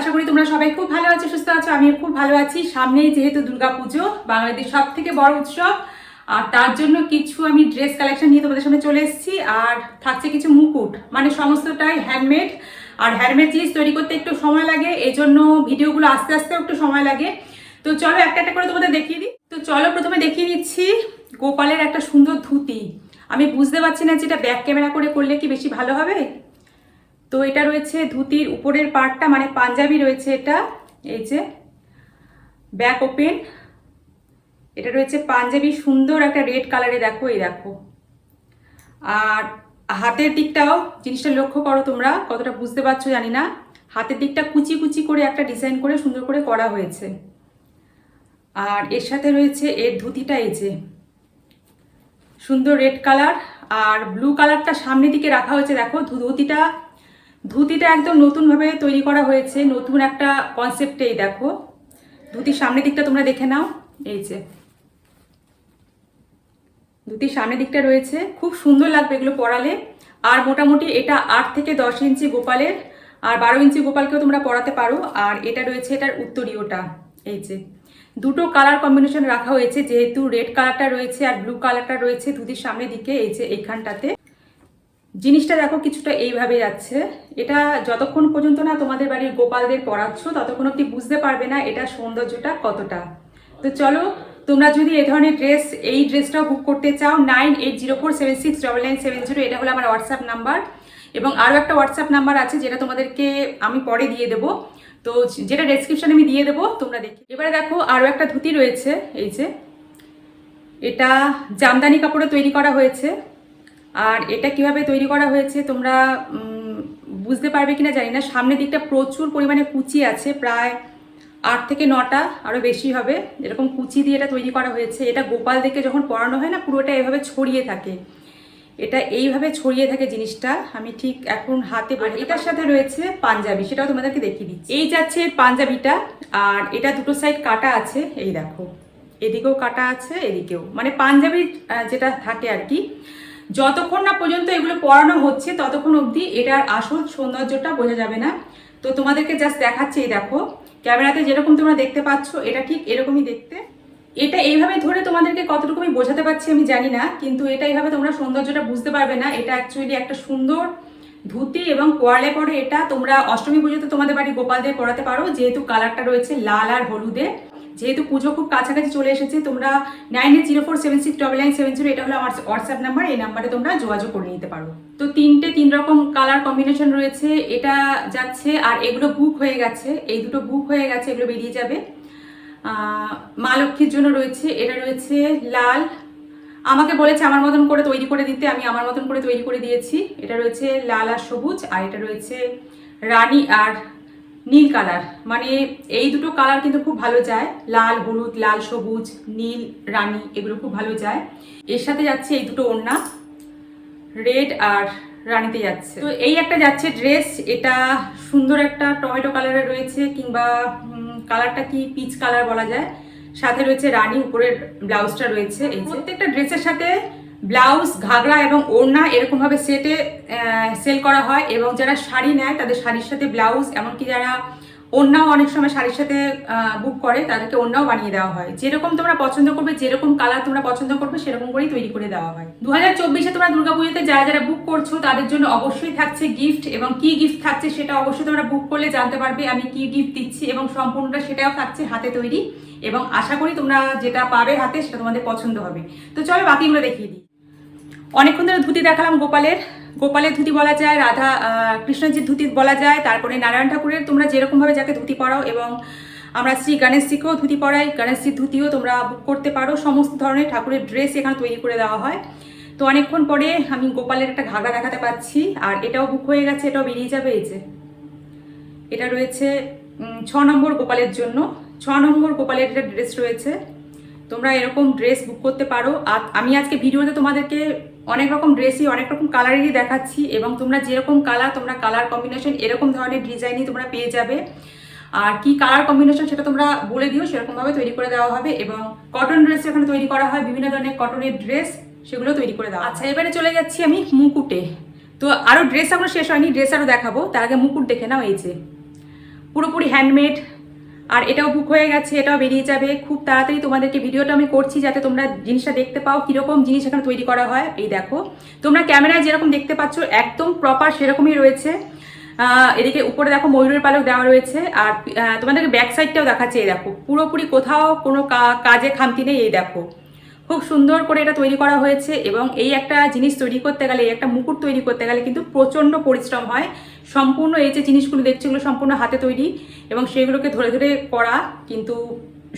আশা করি তোমরা সবাই খুব ভালো আছো, সুস্থ আছো আমি খুব ভালো আছি। সামনেই যেহেতু দুর্গা পুজো বাংলাদেশ সব থেকে বড় উৎসব। আর তার জন্য কিছু আমি ড্রেস কালেকশন নিয়ে তোমাদের সামনে চলে এসেছি, আর থাকছে কিছু মুকুট। মানে সমস্তটাই হ্যান্ডমেড আর হ্যান্ডমেড জিনিস তৈরি করতে একটু সময় লাগে এই জন্য ভিডিওগুলো আস্তে আস্তে একটু সময় লাগে। তো চলো একটা একটা করে তোমাদের দেখিয়ে দিই। তো চলো প্রথমে দেখিয়ে দিচ্ছি গোপালের একটা সুন্দর ধুতি। আমি বুঝতে পারছি না যে এটা ব্যাক ক্যামেরা করে করলে কি বেশি ভালো হবে। তো এটা রয়েছে ধুতির উপরের পার্টটা মানে পাঞ্জাবি রয়েছে এটা। এই যে ব্যাক ওপেন এটা রয়েছে পাঞ্জাবি, সুন্দর একটা রেড কালারে দেখো, এই দেখো। আর হাতের দিকটাও, জিনিসটা লক্ষ্য করো তোমরা, কতটা বুঝতে পারছ জানি না। হাতের দিকটা কুচি কুচি করে একটা ডিজাইন করে সুন্দর করে করা হয়েছে। আর এর সাথে রয়েছে এর ধুতিটা, এই যে। সুন্দর রেড কালার আর ব্লু কালারটা সামনের দিকে রাখা হয়েছে, দেখো, ধুতিটা ধুতিটা একদম নতুনভাবে তৈরি করা হয়েছে, নতুন একটা কনসেপ্টেই দেখো। ধুতির সামনের দিকটা তোমরা দেখে নাও, এই যে। ধুতির সামনের দিকটা রয়েছে, খুব সুন্দর লাগবে এগুলো পরালে। আর মোটামুটি এটা আট থেকে দশ ইঞ্চি গোপালের, আর বারো ইঞ্চি গোপালকেও তোমরা পরাতে পারো। আর এটা রয়েছে এটার উত্তরীয়টা এই যে। দুটো কালার কম্বিনেশন রাখা হয়েছে, যেহেতু রেড কালারটা রয়েছে আর ব্লু কালারটা রয়েছে ধুতির সামনের দিকে, এই যে এইখানটাতে। জিনিসটা দেখো কিছুটা এইভাবে যাচ্ছে। এটা যতক্ষণ পর্যন্ত না তোমাদের বাড়ির গোপালদের পড়াচ্ছ, ততক্ষণ অব্দি বুঝতে পারবে না এটা সৌন্দর্যটা কতটা। তো চলো, তোমরা যদি এই ধরনের ড্রেস এই ড্রেসটাও বুক করতে চাও nine eight zero four seven six double nine seven zero এটা হলো আমার হোয়াটসঅ্যাপ নাম্বার এবং আরও একটা হোয়াটসঅ্যাপ নাম্বার আছে যেটা তোমাদেরকে আমি পরে দিয়ে দেবো। তো যেটা ডেসক্রিপশনে আমি দিয়ে দেবো, তোমরা দেখি এবারে দেখো, আরও একটা ধুতি রয়েছে, এই যে। এটা জামদানি কাপড়ে তৈরি করা হয়েছে। আর এটা কীভাবে তৈরি করা হয়েছে তোমরা বুঝতে পারবে কিনা জানি না। সামনের দিকটা প্রচুর পরিমাণে কুচি আছে প্রায় আট থেকে নটা আরও বেশি হবে। এরকম কুচি দিয়ে এটা তৈরি করা হয়েছে। এটা গোপাল দেখে যখন পরানো হয় না পুরোটা এভাবে ছড়িয়ে থাকে। এটা এইভাবে ছড়িয়ে থাকে জিনিসটা। আমি ঠিক এখন হাতে বলি এটার সাথে রয়েছে পাঞ্জাবি সেটাও তোমাদেরকে দেখিয়ে দিচ্ছি। এই যাচ্ছে পাঞ্জাবিটা আর এটা দুটো সাইড কাটা আছে। এই দেখো এদিকেও কাটা আছে এদিকেও। মানে পাঞ্জাবি আহ, যেটা থাকে আর কি যতক্ষণ না পর্যন্ত এগুলো পরানো হচ্ছে, ততক্ষণ অবধি এটার আসল সৌন্দর্যটা বোঝা যাবে না। তো তোমাদেরকে জাস্ট দেখাচ্ছি, এই দেখো, ক্যামেরাতে যেরকম তোমরা দেখতে পাচ্ছ, এটা ঠিক এরকমই দেখতে। এটা এইভাবে ধরে তোমাদেরকে কতটুকু আমি বোঝাতে পারছি আমি জানি না, কিন্তু এটা এইভাবে তোমরা সৌন্দর্যটা বুঝতে পারবে না। এটা অ্যাকচুয়ালি একটা সুন্দর ধুতি এবং পোয়ালে পরে এটা তোমরা অষ্টমী পুজোতে তোমাদের বাড়ি গোপালদের পড়াতে পারো, যেহেতু কালারটা রয়েছে লাল আর হলুদে। যেহেতু পুজো খুব কাছাকাছি চলে এসেছে, তোমরা nine eight zero four seven six double nine seven zero এটা হলো আমার হোয়াটসঅ্যাপ নাম্বার এই নাম্বারে তোমরা যোগাযোগ করে নিতে পারো। তো তিনটে তিন রকম কালার কম্বিনেশন রয়েছে, এটা যাচ্ছে আর এগুলো বুক হয়ে গেছে, এই দুটো বুক হয়ে গেছে, এগুলো বেরিয়ে যাবে। মা লক্ষ্মীর জন্য রয়েছে, এটা রয়েছে লাল, আমাকে বলেছে আমার মতন করে তৈরি করে দিতে, আমি আমার মতন করে তৈরি করে দিয়েছি। এটা রয়েছে লাল আর সবুজ, আর এটা রয়েছে রানী আর নীল কালার। মানে এই দুটো কালার কিন্তু খুব ভালো যায়। লাল, হলুদ, লাল, সবুজ, নীল, রানী এগুলো খুব ভালো যায়। এর সাথে যাচ্ছে এই দুটো ওড়না। রেড আর রানিতে যাচ্ছে। তো এই একটা যাচ্ছে ড্রেস। এটা সুন্দর একটা টমেটো কালারের রয়েছে কিংবা কালারটা কি পিচ কালার বলা যায়। সাথে রয়েছে রানি, উপরের ব্লাউজটা রয়েছে। প্রত্যেকটা ড্রেসের সাথে ব্লাউজ, ঘাগরা এবং ওড়না এরকমভাবে সেটে সেল করা হয় এবং যারা শাড়ি নেয় তাদের শাড়ির সাথে ব্লাউজ এমনকি যারা ওড়নাও অনেক সময় শাড়ির সাথে বুক করে তাদেরকে ওড়নাও বানিয়ে দেওয়া হয়। যেরকম তোমরা পছন্দ করবে, যেরকম কালার তোমরা পছন্দ করবে, সেরকম করেই তৈরি করে দেওয়া হয়। দু হাজার চব্বিশে তোমরা দুর্গাপুজোতে যারা যারা বুক করছ, তাদের জন্য অবশ্যই থাকছে গিফট এবং কি গিফট থাকছে সেটা অবশ্যই তোমরা বুক করলে জানতে পারবে। আমি কি গিফট দিচ্ছি এবং সম্পূর্ণটা সেটাও থাকছে হাতে তৈরি এবং আশা করি তোমরা যেটা পাবে হাতে সেটা তোমাদের পছন্দ হবে। তো চলো বাকিগুলো দেখিয়ে দিই। অনেকক্ষণ ধরে ধুতি দেখালাম গোপালের। গোপালের ধুতি বলা যায়, রাধা কৃষ্ণজির ধুতি বলা যায়, তারপরে নারায়ণ ঠাকুরের তোমরা যেরকমভাবে যাকে ধুতি পরাও এবং আমরা শ্রী গণেশজিকেও ধুতি পরাই, গণেশজির ধুতিও তোমরা বুক করতে পারো। সমস্ত ধরনের ঠাকুরের ড্রেস এখানে তৈরি করে দেওয়া হয়। তো অনেকক্ষণ পরে আমি গোপালের একটা ঘাগরা দেখাতে পাচ্ছি, আর এটাও বুক হয়ে গেছে, এটাও বেরিয়ে যাবে এই যে। এটা রয়েছে ছ নম্বর গোপালের জন্য। ছ নম্বর গোপালের একটা ড্রেস রয়েছে। তোমরা এরকম ড্রেস বুক করতে পারো। আর আমি আজকে ভিডিওতে তোমাদেরকে অনেক রকম ড্রেসই অনেক রকম কালারেরই দেখাচ্ছি এবং তোমরা যেরকম কালার তোমরা কালার কম্বিনেশন এরকম ধরনের ডিজাইনই তোমরা পেয়ে যাবে। আর কি কালার কম্বিনেশন সেটা তোমরা বলে দিও, সেরকমভাবে তৈরি করে দেওয়া হবে এবং কটন ড্রেস এখানে তৈরি করা হয়, বিভিন্ন ধরনের কটনের ড্রেস সেগুলো তৈরি করে দেওয়া আচ্ছা এবারে চলে যাচ্ছি আমি মুকুটে। তো আরও ড্রেস এখনও শেষ হয়নি ড্রেস আরও দেখাবো। তার আগে মুকুট দেখে নাও, এই যে। পুরোপুরি হ্যান্ডমেড আর এটাও বুক হয়ে গেছে, এটাও বেরিয়ে যাবে। খুব তাড়াতাড়ি তোমাদেরকে ভিডিওটা আমি করছি যাতে তোমরা জিনিসটা দেখতে পাও, কীরকম জিনিস এখানে তৈরি করা হয়। এই দেখো, তোমরা ক্যামেরায় যেরকম দেখতে পাচ্ছ, একদম প্রপার সেরকমই রয়েছে। এদিকে উপরে দেখো ময়ূরের পালক দেওয়া রয়েছে, আর তোমাদেরকে ব্যাক সাইডটাও দেখাচ্ছে, এই দেখো। পুরোপুরি কোথাও কোনো কাজে খামতি নেই, এই দেখো। খুব সুন্দর করে এটা তৈরি করা হয়েছে, এবং এই একটা জিনিস তৈরি করতে গেলে, এই একটা মুকুট তৈরি করতে গেলে কিন্তু প্রচণ্ড পরিশ্রম হয়। সম্পূর্ণ এই যে জিনিসগুলো দেখছ এগুলো সম্পূর্ণ হাতে তৈরি এবং সেগুলোকে ধরে ধরে করা কিন্তু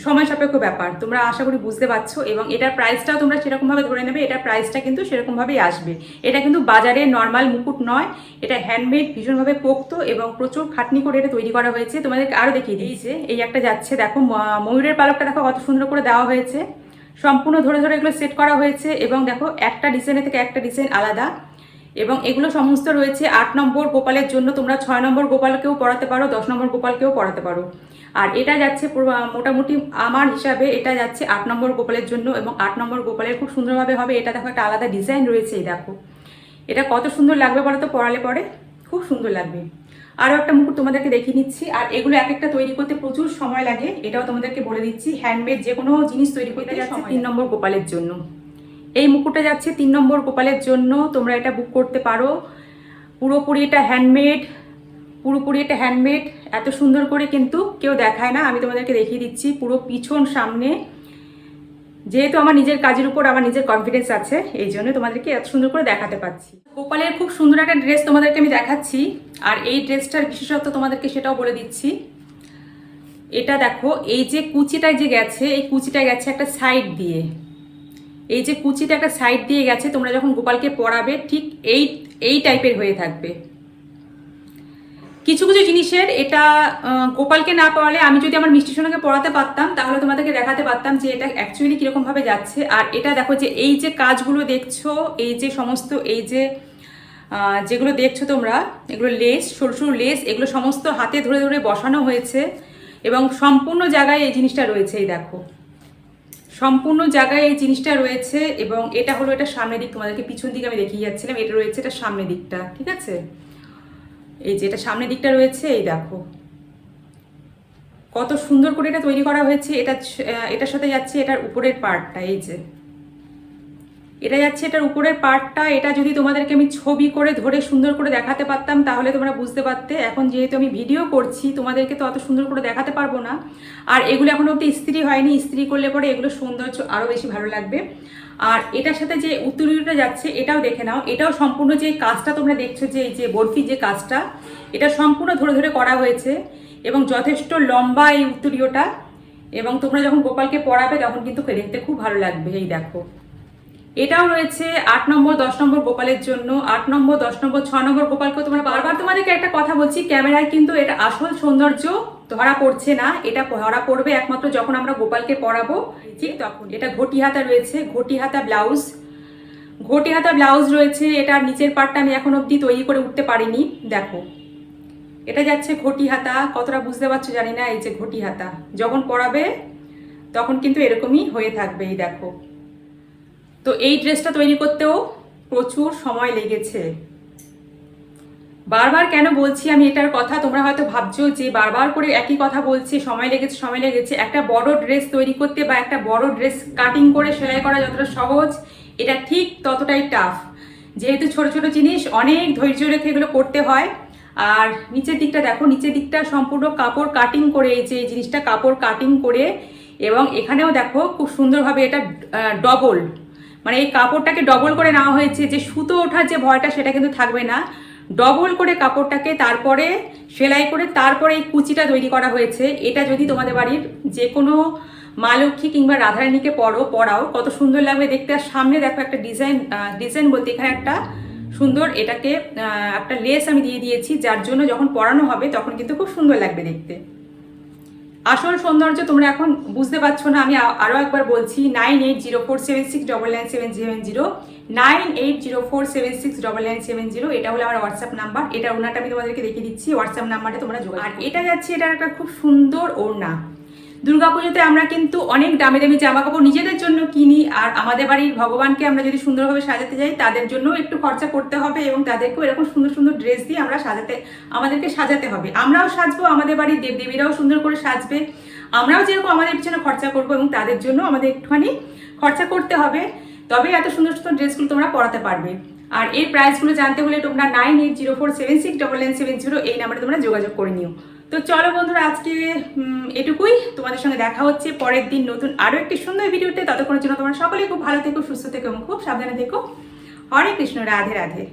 সময় সাপেক্ষ ব্যাপার। তোমরা আশা করি বুঝতে পারছ এবং এটার প্রাইসটাও তোমরা সেরকমভাবে ধরে নেবে এটার প্রাইসটা কিন্তু সেরকমভাবেই আসবে। এটা কিন্তু বাজারে নর্মাল মুকুট নয় এটা হ্যান্ডমেড ভীষণভাবে পোক্ত এবং প্রচুর খাটনি করে এটা তৈরি করা হয়েছে। তোমাদেরকে আরও দেখিয়ে দিয়েছে এই একটা যাচ্ছে দেখো ময়ূরের পালকটা দেখো কত সুন্দর করে দেওয়া হয়েছে। সম্পূর্ণ ধরে ধরে এগুলো সেট করা হয়েছে এবং দেখো একটা ডিজাইনের থেকে একটা ডিজাইন আলাদা। এবং এগুলো সমস্ত রয়েছে আট নম্বর গোপালের জন্য। তোমরা ছয় নম্বর গোপালকেও পড়াতে পারো দশ নম্বর গোপালকেও পড়াতে পারো। আর এটা যাচ্ছে মোটামুটি আমার হিসাবে এটা যাচ্ছে আট নম্বর গোপালের জন্য এবং আট নম্বর গোপালের খুব সুন্দরভাবে হবে। এটা দেখো একটা আলাদা ডিজাইন রয়েছে এই দেখো। এটা কত সুন্দর লাগবে বলো তো পড়ালে পরে? খুব সুন্দর লাগবে। আরও একটা মুকুট তোমাদেরকে দেখিয়ে নিচ্ছি। আর এগুলো এক একটা তৈরি করতে প্রচুর সময় লাগে এটাও তোমাদেরকে বলে দিচ্ছি। হ্যান্ডমেড যে কোনো জিনিস তৈরি করতে যাচ্ছে তিন নম্বর গোপালের জন্য। এই মুকুটটা যাচ্ছে তিন নম্বর গোপালের জন্য। তোমরা এটা বুক করতে পারো। পুরোপুরি এটা হ্যান্ডমেড পুরোপুরি এটা হ্যান্ডমেড এত সুন্দর করে কিন্তু কেউ দেখায় না। আমি তোমাদেরকে দেখিয়ে দিচ্ছি পুরো পিছন সামনে। যেহেতু আমার নিজের কাজের উপর আমার নিজের কনফিডেন্স আছে, এই জন্য তোমাদেরকে এত সুন্দর করে দেখাতে পাচ্ছি। গোপালের খুব সুন্দর একটা ড্রেস তোমাদেরকে আমি দেখাচ্ছি। আর এই ড্রেসটার বিশেষত্ব তোমাদেরকে সেটাও বলে দিচ্ছি। এটা দেখো, এই যে কুচিটা যে গেছে, এই কুচিটা গেছে একটা সাইড দিয়ে। এই যে কুচিটা একটা সাইড দিয়ে গেছে, তোমরা যখন গোপালকে পড়াবে, ঠিক এই এই টাইপের হয়ে থাকবে। কিছু কিছু জিনিসের এটা গোপালকে না পড়ালে আমি যদি আমার মিষ্টি সোনাকে পড়াতে পারতাম, তাহলে তোমাদেরকে দেখাতে পারতাম যে এটা অ্যাকচুয়ালি কীরকম ভাবে যাচ্ছে। আর এটা দেখো যে এই যে কাজগুলো দেখছ, এই যে সমস্ত, এই যে যেগুলো দেখছ তোমরা, এগুলো লেস, সরু সরু লেস, এগুলো সমস্ত হাতে ধরে ধরে বসানো হয়েছে এবং সম্পূর্ণ জায়গায় এই জিনিসটা রয়েছে, এই দেখো। সম্পূর্ণ জায়গায় এই জিনিসটা রয়েছে এবং এটা হলো এটা সামনের দিক, তোমাদেরকে পিছন দিকে আমি দেখিয়ে যাচ্ছিলাম, এটা রয়েছে এটা সামনের দিকটা, ঠিক আছে? এই যে এটা সামনের দিকটা রয়েছে, এই দেখো। কত সুন্দর করে এটা তৈরি করা হয়েছে, এটা এটার সাথে যাচ্ছে এটার উপরের পার্টটা এই যে। এটা যাচ্ছে, এটার উপরের পার্টটা এটা যদি তোমাদেরকে আমি ছবি করে ধরে সুন্দর করে দেখাতে পারতাম, তাহলে তোমরা বুঝতে পারতে। এখন যেহেতু আমি ভিডিও করছি, তোমাদেরকে তো অত সুন্দর করে দেখাতে পারব না। আর এগুলো এখনও অব্দি ইস্ত্রি হয়নি। ইস্ত্রি করলে পরে এগুলো সৌন্দর্য আরও বেশি ভালো লাগবে। আর এটার সাথে যে উত্তরীয়টা যাচ্ছে, এটাও দেখে নাও। এটাও সম্পূর্ণ যে কাজটা তোমরা দেখছ, যে এই যে বরফি যে কাজটা, এটা সম্পূর্ণ ধরে ধরে করা হয়েছে এবং যথেষ্ট লম্বা এই উত্তরীয়টা। এবং তোমরা যখন গোপালকে পড়াবে, তখন কিন্তু দেখতে খুব ভালো লাগবে। এই দেখো। এটাও রয়েছে আট নম্বর দশ নম্বর গোপালের জন্য। আট নম্বর দশ নম্বর ছ নম্বর গোপালকে তোমরা বারবার তোমাদেরকে একটা কথা বলছি ক্যামেরায় কিন্তু এটা আসল সৌন্দর্য ধরা পড়ছে না এটা ধরা পড়বে একমাত্র যখন আমরা গোপালকে পরাবো। ঠিক তখন। এটা ঘটি হাতা রয়েছে ঘটি হাতা ব্লাউজ। ঘটি হাতা ব্লাউজ রয়েছে এটার নিচের পার্টটা আমি এখন অবধি তৈরি করে উঠতে পারিনি দেখো। এটা যাচ্ছে ঘটি হাতা কতটা বুঝতে পারছ জানি না এই যে ঘটি হাতা যখন পরাবে তখন কিন্তু এরকমই হয়ে থাকবে এই দেখো। তো এই ড্রেসটা তৈরি করতেও প্রচুর সময় লেগেছে। বারবার কেন বলছি আমি এটার কথা? তোমরা হয়তো ভাবছ যে বারবার করে একই কথা বলছি, সময় লেগেছে সময় লেগেছে। একটা বড় ড্রেস তৈরি করতে বা একটা বড় ড্রেস কাটিং করে সেলাই করা যতটা সহজ, এটা ঠিক ততটাই টাফ যেহেতু ছোট ছোট জিনিস, অনেক ধৈর্য রেখে এগুলো করতে হয়। আর নিচের দিকটা দেখো, নিচের দিকটা সম্পূর্ণ কাপড় কাটিং করে, এই যে জিনিসটা কাপড় কাটিং করে, এবং এখানেও দেখো খুব সুন্দরভাবে এটা ডবল মানে এই কাপড়টাকে ডবল করে নেওয়া হয়েছে, যে সুতো ওঠার যে ভয়টা সেটা কিন্তু থাকবে না। ডবল করে কাপড়টাকে তারপরে সেলাই করে তারপরে এই কুচিটা তৈরি করা হয়েছে। এটা যদি তোমাদের বাড়ির যে কোনো মা লক্ষ্মী কিংবা রাধারানীকে পরো, পরাও, কত সুন্দর লাগবে দেখতে। আর সামনে দেখো একটা ডিজাইন ডিজাইন বলতে এখানে একটা সুন্দর এটাকে একটা লেস আমি দিয়ে দিয়েছি, যার জন্য যখন পরানো হবে তখন কিন্তু খুব সুন্দর লাগবে দেখতে। আসল সৌন্দর্য তোমরা এখন বুঝতে পারছ না, আমি আরও একবার বলছি nine eight zero four seven six double nine seven seven zero nine eight zero four seven six double nine seven zero এটা হলো আমার হোয়াটসঅ্যাপ নাম্বার এটা ওনাটা আমি তোমাদেরকে দেখিয়ে দিচ্ছি হোয়াটসঅ্যাপ নাম্বারটা তোমরা যোগাযোগ আর এটা যাচ্ছে এটা একটা খুব সুন্দর ওড়না। দুর্গাপুজোতে আমরা কিন্তু অনেক দামি দামি জামা কাপড় নিজেদের জন্য কিনি, আর আমাদের বাড়ির ভগবানকে আমরা যদি সুন্দরভাবে সাজাতে যাই, তাদের জন্য একটু খরচা করতে হবে এবং তাদেরকেও এরকম সুন্দর সুন্দর ড্রেস দিয়ে আমরা সাজাতে, আমাদেরকে সাজাতে হবে। আমরাও সাজবো, আমাদের বাড়ির দেবদেবীরাও সুন্দর করে সাজবে। আমরাও যেরকম আমাদের পিছনে খরচা করব এবং তাদের জন্য আমাদের একটুখানি খরচা করতে হবে। তবে এত সুন্দর সুন্দর ড্রেসগুলো তোমরা পরাতে পারবে। আর এর প্রাইসগুলো জানতে হলে তোমরা nine eight zero four seven six double nine seven zero এই নাম্বারে তোমরা যোগাযোগ করে নিও। তো চলো বন্ধুরা, আজকে এটুকুই। তোমাদের সঙ্গে দেখা হচ্ছে পরের দিন নতুন আরও একটি সুন্দর ভিডিওতে। ততক্ষণের জন্য তোমরা সকলেই খুব ভালো থেকো, সুস্থ থেকো এবং খুব সাবধানে থেকো। হরে কৃষ্ণ, রাধে রাধে।